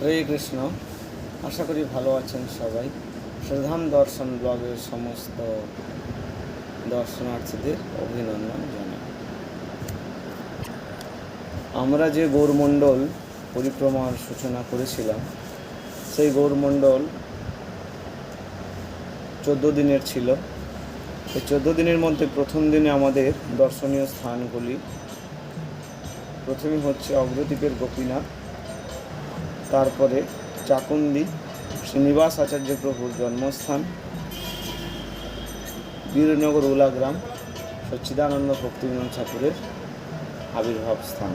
হরে কৃষ্ণ। আশা করি ভালো আছেন সবাই। শ্রদ্ধাম দর্শন ব্লগের সমস্ত দর্শনার্থীদের অভিনন্দন জানাই। আমরা যে গৌরমণ্ডল পরিক্রমার সূচনা করেছিলাম, সেই গৌরমণ্ডল চোদ্দ দিনের ছিল। এই চোদ্দ দিনের মধ্যে প্রথম দিনে আমাদের দর্শনীয় স্থানগুলি, প্রথমে হচ্ছে অগ্রদ্বীপের গোপীনাথ তারপরে চাকুন্দি শ্রীনিবাস আচার্য প্রভুর জন্মস্থান, বীরনগর উলাগ্রাম সচ্চিদানন্দ ভক্তিবিনোদ ঠাকুরের আবির্ভাব স্থান।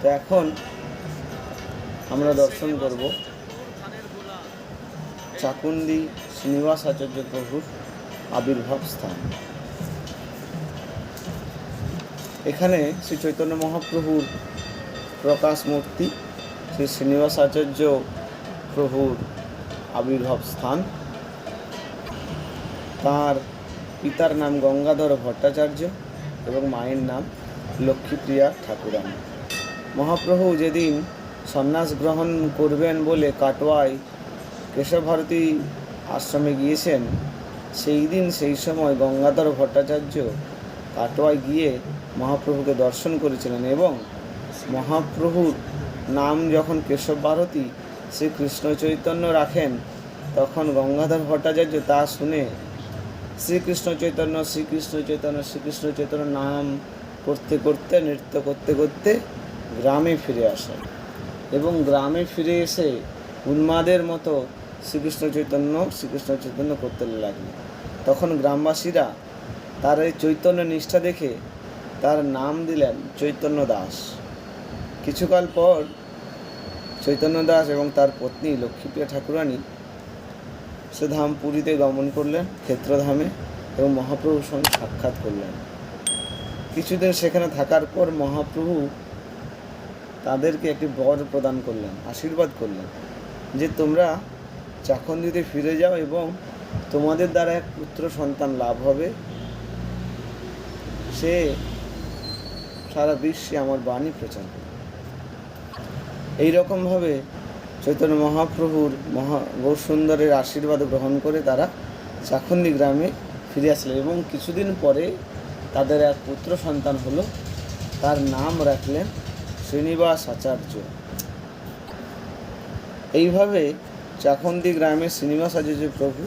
তো এখন আমরা দর্শন করব চাকুন্দি শ্রীনিবাস আচার্য প্রভুর আবির্ভাব স্থান। এখানে শ্রী চৈতন্য মহাপ্রভুর প্রকাশ মূর্তি শ্রী শ্রীনিবাস আচার্য প্রভুর আবির্ভাব স্থান। তার পিতার নাম গঙ্গাধর ভট্টাচার্য এবং মায়ের নাম লক্ষ্মীপ্রিয়া ঠাকুরানী। মহাপ্রভু যেদিন সন্ন্যাস গ্রহণ করবেন বলে কাটোয়ায় কেশব ভারতী আশ্রমে গিয়েছেন, সেই দিন সেই সময় গঙ্গাধর ভট্টাচার্য কাটোয়ায় গিয়ে মহাপ্রভুকে দর্শন করেছিলেন এবং মহাপ্রভুর নাম যখন কেশব ভারতী শ্রী কৃষ্ণ চৈতন্য রাখেন, তখন গঙ্গাধর ভট্টাচার্য তা শুনে শ্রীকৃষ্ণ চৈতন্য শ্রীকৃষ্ণ চৈতন্য শ্রীকৃষ্ণ চৈতন্য নাম করতে করতে, নৃত্য করতে করতে গ্রামে ফিরে আসেন। এবং গ্রামে ফিরে এসে উন্মাদের মতো শ্রীকৃষ্ণ চৈতন্য শ্রীকৃষ্ণ চৈতন্য করতে লাগলেন। তখন গ্রামবাসীরা তার এই চৈতন্য নিষ্ঠা দেখে তার নাম দিলেন চৈতন্য দাস। কিছুকাল পর চৈতন্য দাস এবং তার পত্নী লক্ষ্মীপ্রিয়া ঠাকুরানী সে ধাম পুরীতে গমন করলেন, ক্ষেত্রধামে এবং মহাপ্রভুর সঙ্গে সাক্ষাৎ করলেন। কিছুদিন সেখানে থাকার পর মহাপ্রভু তাদেরকে একটি বর প্রদান করলেন, আশীর্বাদ করলেন যে তোমরা চাকন্দিতে ফিরে যাও এবং তোমাদের দ্বারা এক পুত্র সন্তান লাভ হবে। সে সারা বিশ্বে আমার বাণী প্রচার করবে এইরকমভাবে চৈতন্য মহাপ্রভুর মহা গৌরসুন্দরের আশীর্বাদ গ্রহণ করে তারা চাকুন্দি গ্রামে ফিরে আসলেন এবং কিছুদিন পরে তাদের এক পুত্র সন্তান হলো। তার নাম রাখলেন শ্রীনিবাস আচার্য। এইভাবে চাকুন্দি গ্রামে শ্রীনিবাস আচার্য প্রভু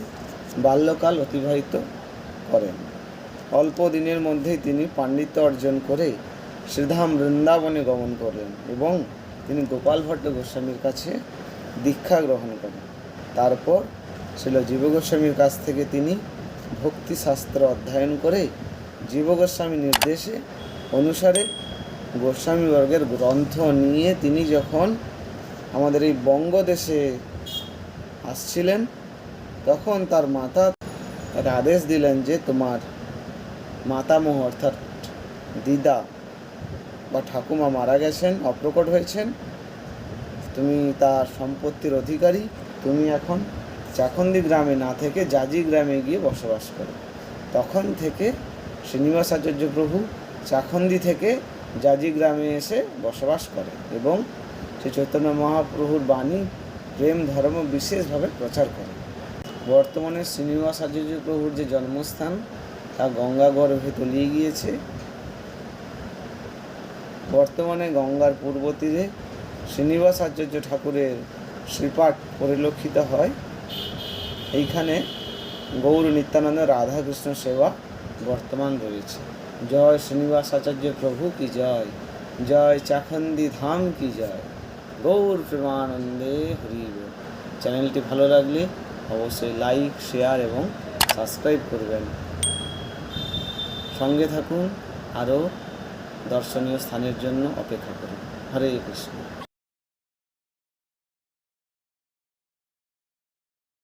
বাল্যকাল অতিবাহিত করেন। অল্প দিনের মধ্যেই তিনি পাণ্ডিত্য অর্জন করে শ্রীধাম বৃন্দাবনে গমন করলেন এবং তিনি গোপাল ভট্ট গোস্বামীর কাছে দীক্ষা গ্রহণ করেন। তারপর ছিল জীব গোস্বামীর কাছ থেকে তিনি ভক্তিশাস্ত্র অধ্যয়ন করে জীব গোস্বামী নির্দেশে অনুসারে গোস্বামীবর্গের গ্রন্থ নিয়ে তিনি যখন আমাদের এই বঙ্গদেশে আসছিলেন, তখন তার মাতা একটা আদেশ দিলেন যে তোমার মাতামহ অর্থাৎ দিদা বা ঠাকুমা মারা গেছেন, অপ্রকট হয়েছেন, তুমি তার সম্পত্তির অধিকারী, তুমি এখন চাকন্দি গ্রামে না থেকে জাজি গ্রামে গিয়ে বসবাস করো। তখন থেকে শ্রীনিবাস আচার্য প্রভু চাকন্দি থেকে জাজি গ্রামে এসে বসবাস করে এবং শ্রী চৈতন্য মহাপ্রভুর বাণী, প্রেম, ধর্ম বিশেষভাবে প্রচার করে বর্তমানে শ্রীনিবাস আচার্য প্রভুর যে জন্মস্থান, তা গঙ্গা গর্ভে তলিয়ে গিয়েছে। বর্তমানে গঙ্গার পূর্ব তীরে শ্রীনিবাস আচার্য ঠাকুরের শ্রীপাঠ পরিলক্ষিত হয়। এইখানে গৌর নিত্যানন্দ রাধাকৃষ্ণ সেবা বর্তমান রয়েছে। জয় শ্রীনিবাস আচার্য প্রভু কি জয়? জয় চাখন্দি ধাম কি জয়? গৌর প্রেমানন্দে হরিব চ্যানেলটি ভালো লাগলে অবশ্যই লাইক, শেয়ার এবং সাবস্ক্রাইব করবেন। সঙ্গে থাকুন, আরও দর্শনীয় স্থানের জন্য অপেক্ষা করি। হরে কৃষ্ণ।